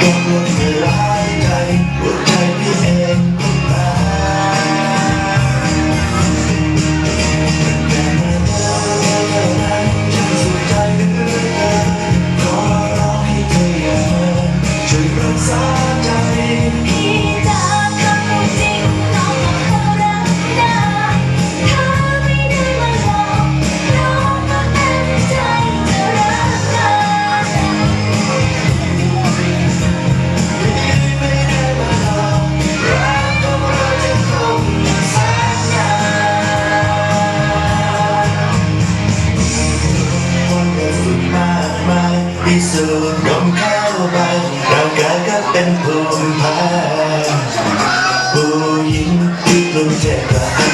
ต้องลงสายใจหัวใจพี่เองก็ตายแต่เมื่อเธอนั้นฉัสุดใจเหลือขอร้องให้เธออย่าช่วยรักษา สูดดมเข้าไปร่างกายก็เป็นภูมิแพ้ผู้หญิงที่กรุงเทพ